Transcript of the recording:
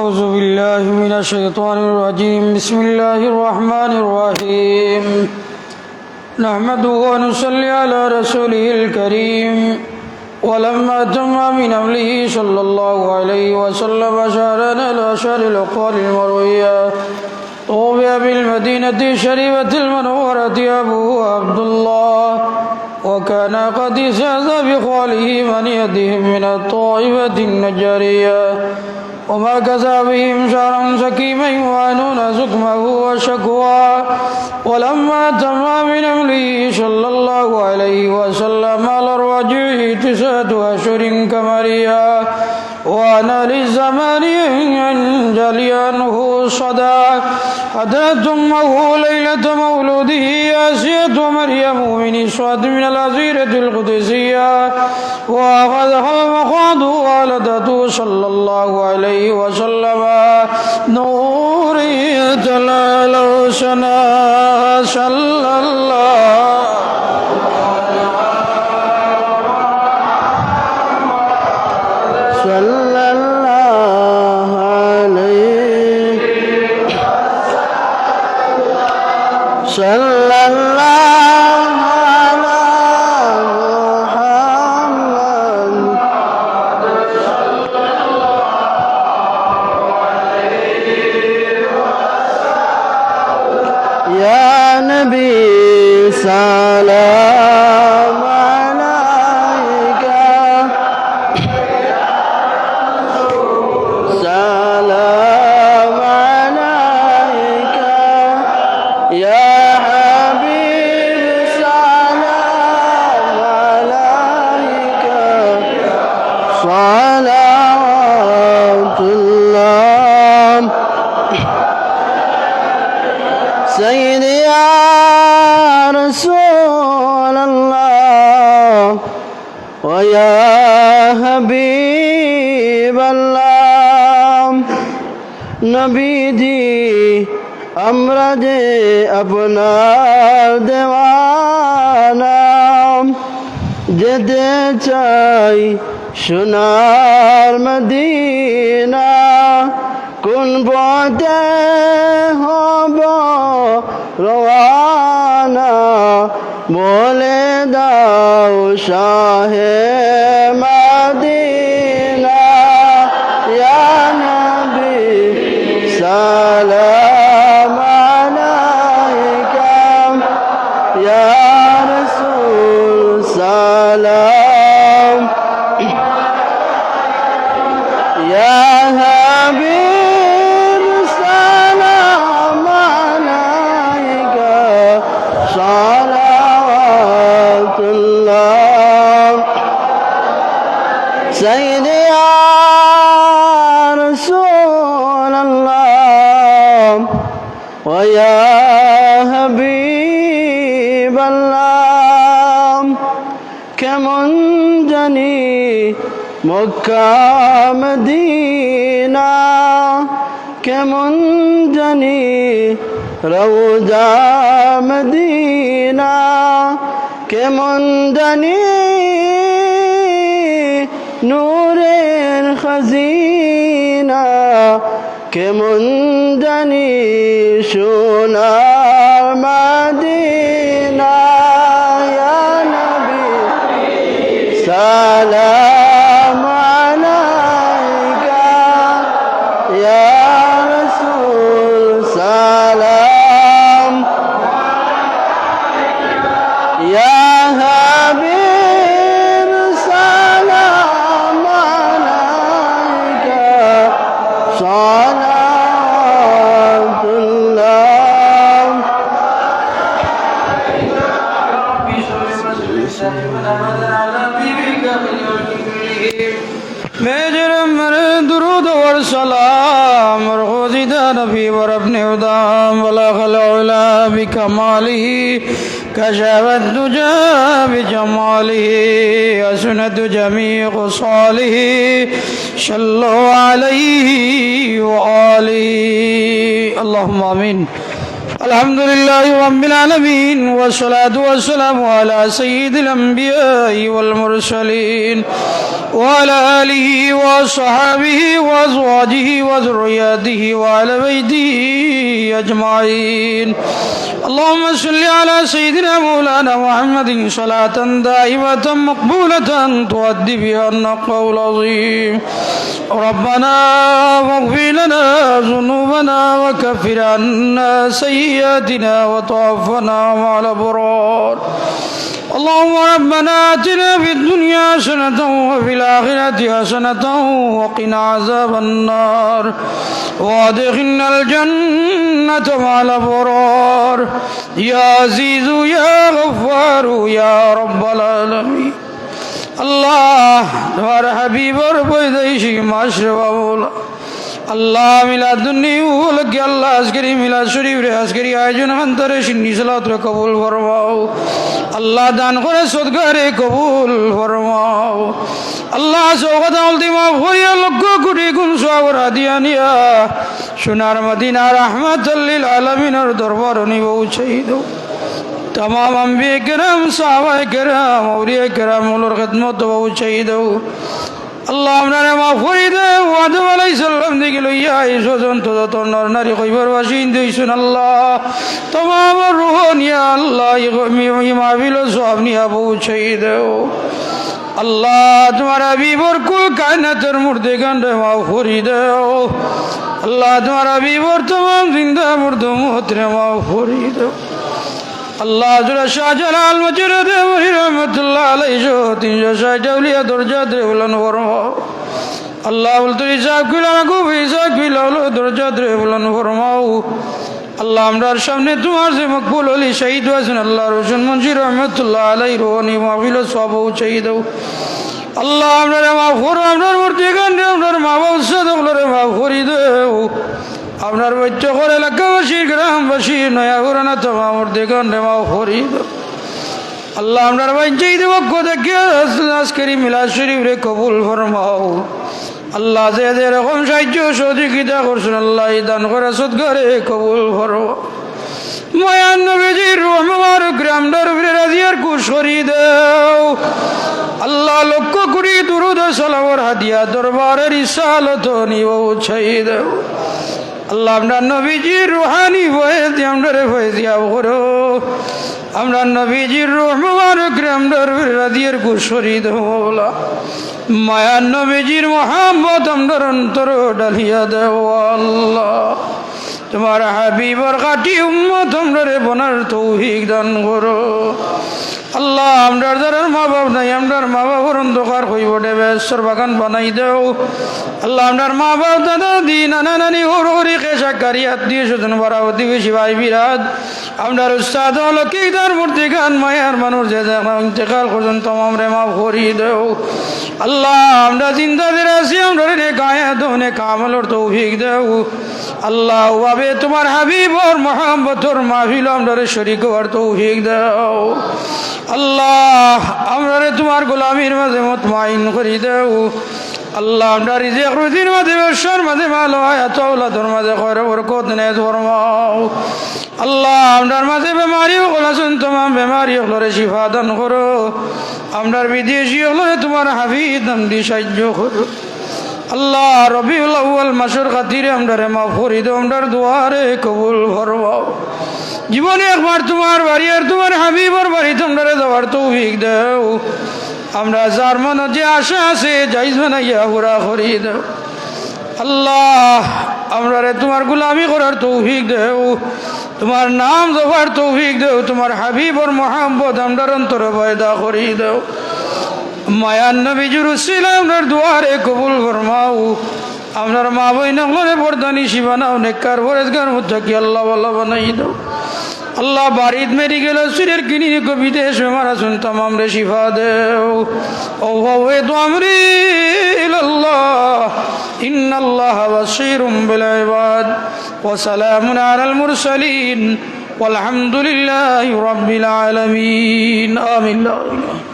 أعوذ بالله من الشيطان الرجيم. بسم الله الرحمن الرحيم. نحمده ونصلي على رسوله الكريم. ولما تم من أمره صلى الله عليه وسلم شهرنا الأشهر الأقوال المروية طوبى بالمدينة الشريفة المنورة أبوه عبد الله وكان قد أستاذ بقوله من يدهم من الطائفة النجارية وما كسى بهم شعرا سكيما يوانون سكمه وشكوى. ولما تم من أمره صلى الله عليه وسلم على الرجوع تسعة أشهر كمريا. وأنا للزمان ينجلي عنه صدى. حدثت أمه ليلة مولوده آسية مريم من إسود من الأزيرة القدسية. وأخذها المخاض والدته صلى الله عليه وسلم. يا نبي سلام ويا حبيب الله নবীজি আমরা যে আপনার দেওয়ানা যেতে চাই সোনার মদিনা কোন পথে হব রওয়ানা বলে দাও শাহে já কেমন জানি মদিনা? কেমন জানি রওজা মদিনা? কেমন জানি নূরের খজিনা? কেমন জানি সোনার মদিনা সালাম আলাইকা ইয়া كشف الدجى بجماله أسند جميع صاله صلوا عليه وآله. اللهم آمين. الحمد لله رب العالمين والصلاة والسلام على سيد الأنبياء والمرسلين وعلى آله وصحابه وأزواجه وذرياته وعلى بيته أجمعين. اللهم صل على سيدنا مولانا محمد صلاة دائمة مقبولة تؤدي بها النقى العظيم ربنا واغفر لنا ذنوبنا وكفر عنا سيئاتنا وتوفنا مع الأبرار. اللهم ربنا آتنا في الدنيا حسنة وفي الآخرة حسنة وقنا عذاب النار. وادخلنا الجنة مع الأبرار. يا عزيز يا غفار يا رب العالمين আল্লাহ তোমার হাবিবর বৈদেশি মাসরে বাবুল আল্লাহ মিলাদুন্নি উপলক্ষে আল্লাহ আজকের এই মিলাদ শরীফ রে আজকের এই আয়োজন হান্তরে সিন্নি সালাত রে কবুল ফরমাও আল্লাহ দান করে সদগরে কবুল ফরমাও। আল্লাহ সৌগত আলদিমা লক্ষ কোটি গুণ সবরা দিয়া নিয়া সোনার মদিনা রহমতুল্লিল আলমিনের দরবার নিব উচ্ছেই দৌ تمام انبیاء ওরিয়া صحابہ ওলোর খেদমত বউ চাই خدمت আল্লাহ আপনারে মাফ করে দেও আদম আলাই সাল্লাম দিকে লইয়া এই স্বজন্ত যত নর নারী কইবার বাসী দিয়েছেন আল্লাহ। তোমার রুহ নিয়া আল্লাহ ই মাহবিল সব নিয়া পৌঁছাই দেও। আল্লাহ তোমার আবিবর কুল কায়নাতের মূর্তি গান্ডে মাফ করে দেও। আল্লাহ তোমার আবিবর তোমাম জিন্দা মুর্দ মোহতরে মাফ করে দেও। আল্লাহ শাহজালাল মজুরদ রহমতুল্লাহ আলাইশো তিনশো ষাট আউলিয়া দরজা দ্রেবলন ফরম আল্লাহ বলতো ইসাক বিলাম খুব ইসাক বিলাল দরজা দ্রেবলন ফরমাও আল্লাহ আমরার সামনে তোমার যে মকবুল হলি, শহীদ আছেন আল্লাহ রসুন মঞ্জির রহমতুল্লাহ আলাই রোহনি মাহফিল সব শহীদ আল্লাহ আপনার মাফ করো আপনার মূর্তি কান্ডে আপনার মা বাবা সাদরে মাফ করি দেও। আপনার বৈঠকর এলাকাবাসী, গ্রামবাসী নয়া পুরানা তোমার দেখুন রেমাও হরি আল্লাহ আপনার বাঞ্চাই দেখে আজকের মিলাদ শরীফ রে কবুল ফরমাও। আল্লাহ যে যেরকম সাহায্য সহযোগিতা করছেন, আল্লাহ দান করে সৎকারে কবুল ফরো। মায়ান নবীজির রহমার গ্রাম দরবারে রাজিয়ার কুশরি দেও। আল্লাহ হাদিয়া দরবারের ইসালত নিব ছাই দেও। আল্লাহ, আমরা নবীজির রুহানি ফয়েজ আমরা ফয়েজ করো আমরা নবীজির রহমান গ্রামদার রাদিয়ার কুশরী দোলা মায়ার নবীজির মোহাম্মদ আমরার অন্তর ডালিয়া দেও আল্লাহ। তোমার হাবিবর কাটি উম্মত আমরা বনার তৌহিক দান করো। আল্লাহ, আমরার যারার মা বাপ নাই, আমরার মা বাবার অন্ধকার হইব দেবেশ্বর বাগান বানাই দেও। আল্লাহ, আমরার মা বাপ দাদা দি নানা, নানি, হর, হরি কেশা কারি দিয়ে সুজন বারাবতী বেশি ভাই, বিরাট। আমরার উস্তাদ লক্ষ্মীদার মূর্তি, গান, মায়ার মানুষ, যে ইন্তেকাল পর্যন্ত আমরা মা ভরি দেও। আল্লাহ, আমরা জিন্দাদের আছি, আমরা রে গায়ে দোনে কামলর তৌফিক দেও। আল্লাহ বাবে তোমার হাবিবর মোহাম্মতর মাহফিল, আমরা শরিক হওয়ার তৌফিক দেও। আল্লাহ, আমরা তোমার গোলামির মাঝে মতমাইন করি দেও। আল্লাহ, আমরা রিজেক রুজির মাঝে ব্যবসার মাঝে ভালো এত আউলাদর মাঝে করে বরকত নে ধর্মাও আল্লাহ, আমরার মাঝে বেমারি হল আছেন তোমার বেমারি হলরে শিফা দান করো। আমরার বিদেশি হলরে তোমার হাফিজ দান দি সাহায্য করো। আল্লাহ, রবিউল আউ্য়াল মাসের খাতিরে আমরা রে মাফ করি দো আমরার দুয়ারে কবুল ভরবাও জীবনে একবার তোমার বাড়ি আর তোমার হাবিবর বাড়ি তোমরা যাওয়ার তৌফিক দেও। আমরা যার মনে যে আশা আছে যাইজ বানাইয়া পুরা করি দেও। আল্লাহ, আমরা রে তোমার গুলামি করার তৌফিক দেও। তোমার নাম জবার তৌফিক দেও। তোমার হাবিবর মোহাম্মদ আমরার অন্তরে বয়দা করি দেও। মায়ান নবীজুর আপনার দুয়ারে কবুল ফরমাও। আপনার মা বই নগরে বর্দানি শিবানাও নেকার ফরেজগার মুত্তাকি আল্লাহ আল্লাহ বানাই দাও। আল্লাহ বাড়িত মেরি গেল সুরের কিনি বিদেশ মারা শুন তামাম রে শিফা দেও ও ভাবে তো আমরি আল্লাহ إن الله بصير بالعباد وسلام على المرسلين والحمد لله رب العالمين آمين لا إله